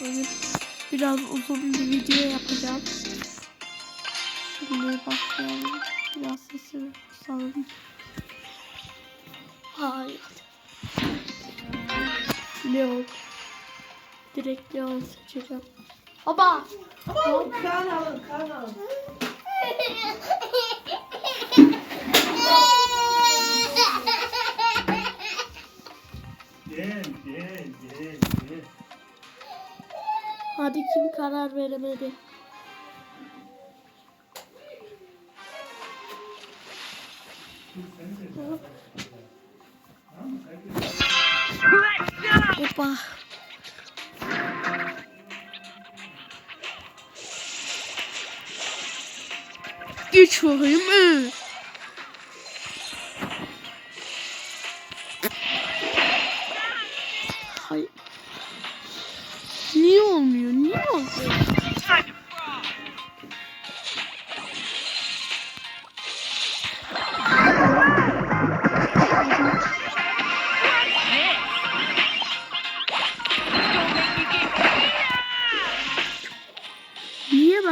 bugün biraz uzun bir video yapacağım. Şimdi başlayalım. Biraz sesi kısalım. Hayır. Leon. Direkt Leon seçeceğim. Baba. Hop kan alın kan alın. karar veremedi? Hoppa. Geç bakayım.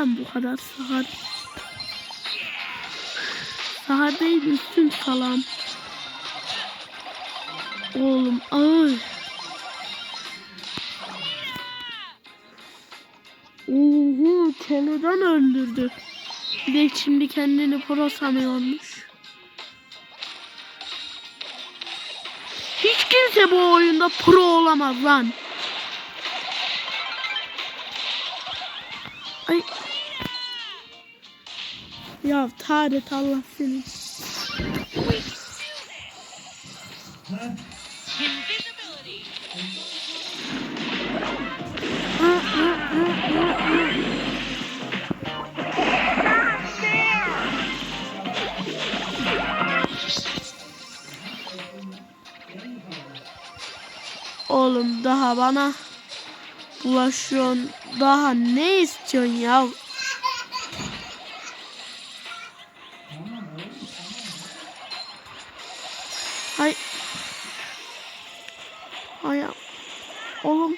Niye ben bu kadar sahar? Sahar değil üstün salam. Oğlum ay. Oho çoludan öldürdü. Bir de şimdi kendini pro sanıyormuş. Hiç kimse bu oyunda pro olamaz lan. Ay. Ya Tarık Allah seni. Oğlum daha bana bulaşıyorsun. Daha ne istiyorsun ya? Hay. Hay. Oğlum.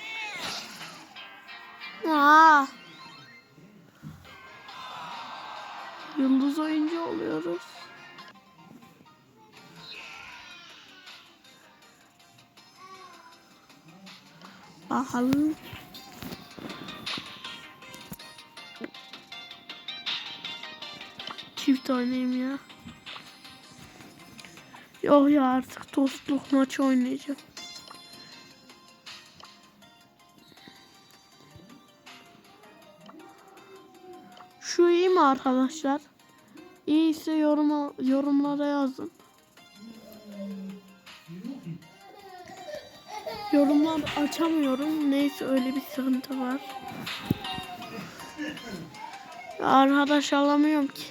Aa. Yıldız oyuncu oluyoruz. Bakalım. Çift oynayayım ya. Yok ya artık dostluk maçı oynayacağım. Şu iyi mi arkadaşlar? İyiyse yoruma, yorumlara yazın. Yorumlar açamıyorum. Neyse öyle bir sıkıntı var. Arkadaş alamıyorum ki.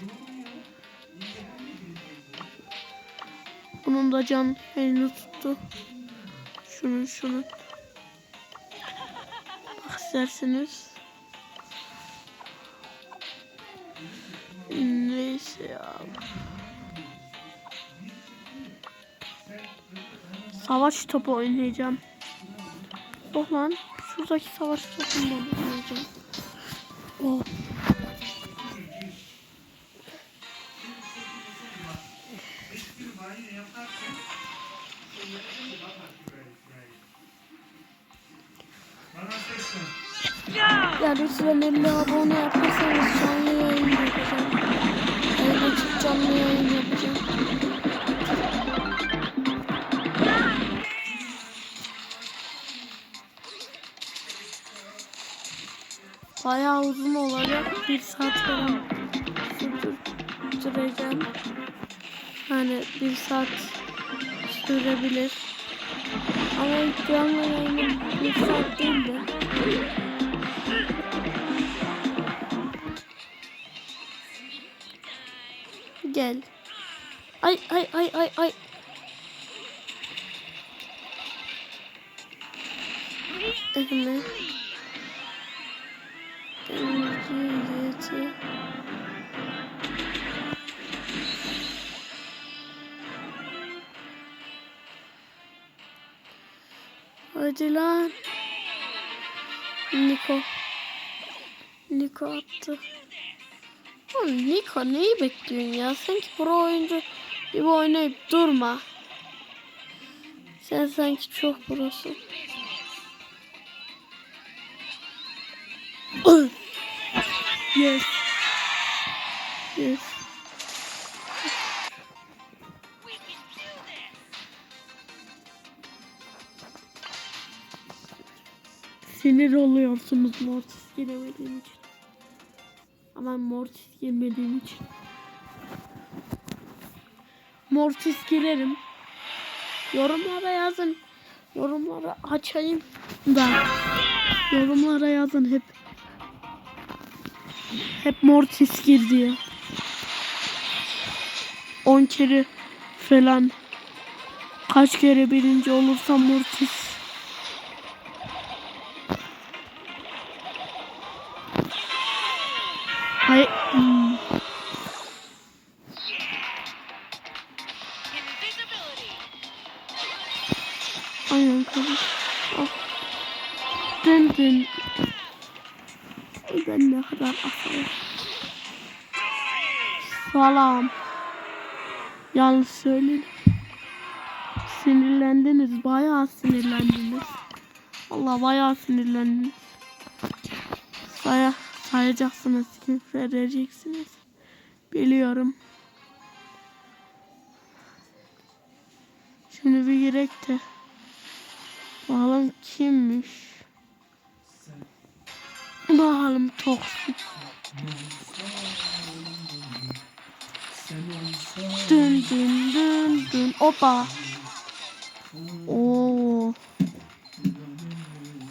Bunun da can elini tuttu. Şunun şunun. Bak isterseniz. Neyse ya. Savaş topu oynayacağım. Oh lan. Şuradaki savaş topunu oynayacağım. Oh. Size 50 abone yaparsanız canlı yayın yapacağım. Evde açıp canlı yayın yapacağım. Bayağı uzun olacak. Bir saat falan sürdüreceğim. Yani bir saat sürebilir. Ama ilk canlı yayınım bir saat değil de. Gel. Ay ay ay ay ay. Evet. Enerji Hadi lan. Niko. Niko attı. Oğlum Niko neyi bekliyorsun ya? Sanki pro oyuncu gibi oynayıp durma. Sen sanki çok prosun. yes. Yes. Sinir oluyorsunuz Mortis giremediğim için. Ama Mortis girmediğim için. Mortis girerim. Yorumlara yazın. Yorumlara açayım da. Yorumlara yazın hep. Hep Mortis gir diye. 10 kere falan. Kaç kere birinci olursam Mortis. Hayır. Hmm. Aynen tabii. Ah. Dın dın. Ben ne kadar asayım. Salam. Yanlış söyledim. Sinirlendiniz. Bayağı sinirlendiniz. Allah bayağı sinirlendiniz. Saya, sayacaksınız. Küfür. Biliyorum. Şimdi bir girek de. Bakalım kimmiş. Bakalım toksik. Dün dün dün dün. Opa. Oo.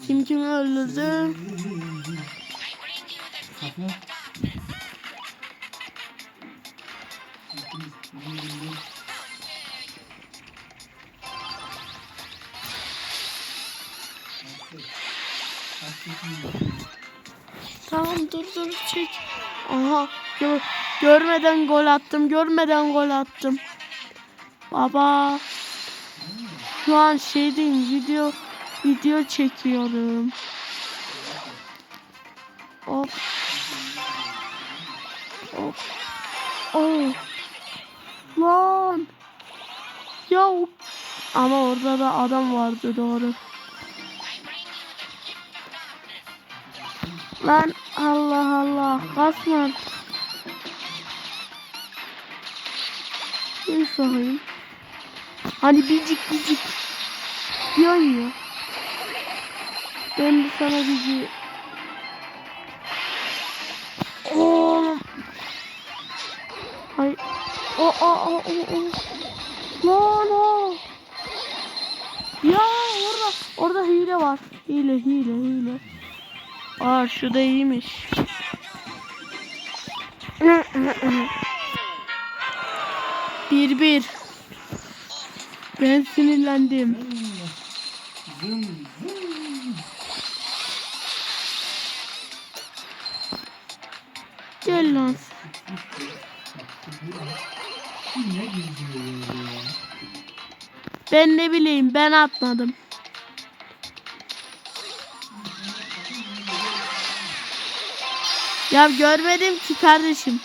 Kim kimi öldürdü? Tamam dur dur çek. Aha gör, görmeden gol attım. Görmeden gol attım. Baba. Şu an şeydeyim video video çekiyorum. Hop. Hop. Oh. Lan. Ya ama orada da adam vardı doğru. Lan Allah Allah kasma. Bir bakayım. Hani bicik bicik. Diyorsun ya. Ben de sana bici. O o o o o. Lan o. Ya orada orada hile var. Hile hile hile. Aa şu da iyiymiş. bir bir. Ben sinirlendim. Zım. Ben ne bileyim ben atmadım. Ya görmedim ki kardeşim.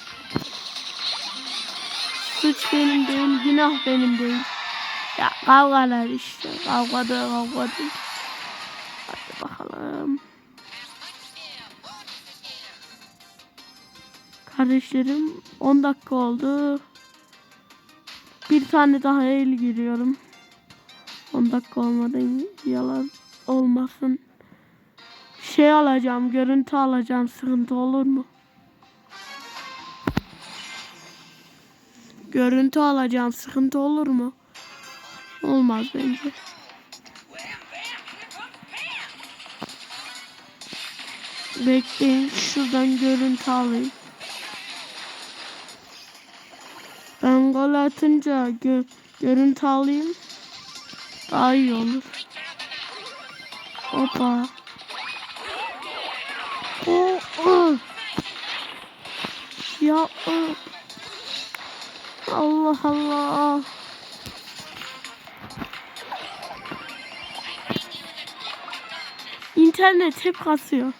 Suç benim değil, günah benim değil. Ya kavgalar işte. Kavgada kavga değil. Hadi bakalım. Kardeşlerim 10 dakika oldu. Bir tane daha el giriyorum. 10 dakika olmadan yalan olmasın. Şey alacağım, görüntü alacağım. Sıkıntı olur mu? Görüntü alacağım. Sıkıntı olur mu? Olmaz bence. Bekleyin. Şuradan görüntü alayım. Ben gol atınca gö görüntü alayım. Daha iyi olur. Hoppa. Oh. Ya oh. Allah Allah. internet hep kasıyor.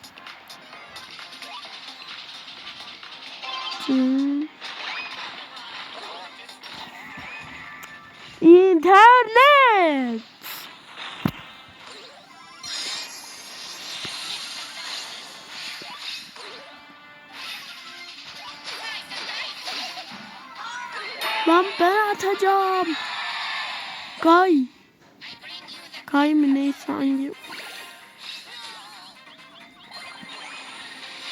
İnternet. Lan ben atacağım. Kay. Kay mı neyse hangi.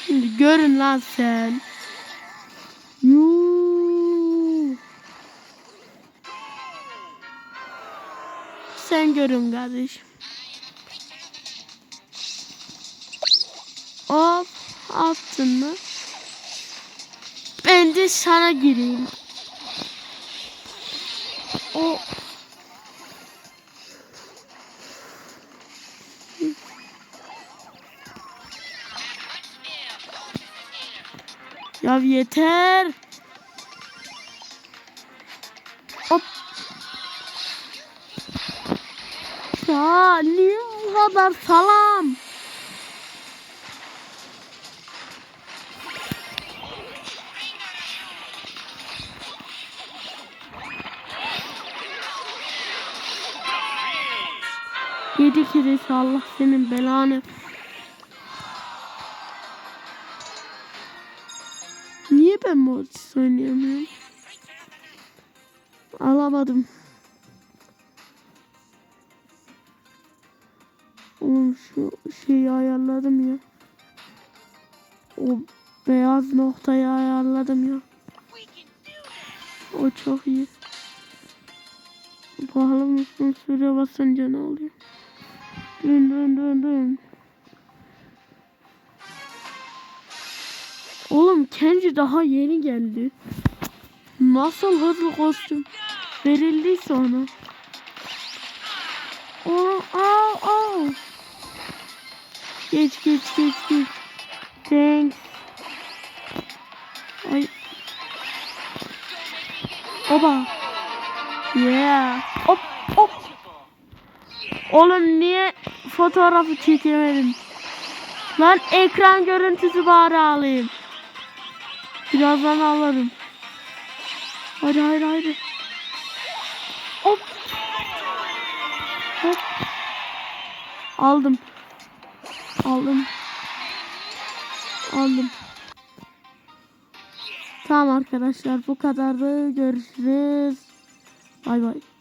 Şimdi görün lan sen. Görün kardeşim. Hop attın mı? Ben de sana gireyim. O Ya yeter. Kadar salam? Yedi keresi Allah senin belanı. Oğlum şu şeyi ayarladım ya. O beyaz noktayı ayarladım ya. O çok iyi. Bakalım mısın süre basınca ne oluyor? Dön dön dön dön. Oğlum Kenji daha yeni geldi. Nasıl hızlı kostüm verildiyse ona. Aa, aa. Geç geç geç geç. Thanks. Ay. Oba. Yeah. Hop hop. Oğlum niye fotoğrafı çekemedim? Lan ekran görüntüsü bari alayım. Birazdan alırım. Hadi hadi hadi. Hop. Hop. Aldım. Aldım. Aldım. Tamam arkadaşlar bu kadardı. Görüşürüz. Bay bay.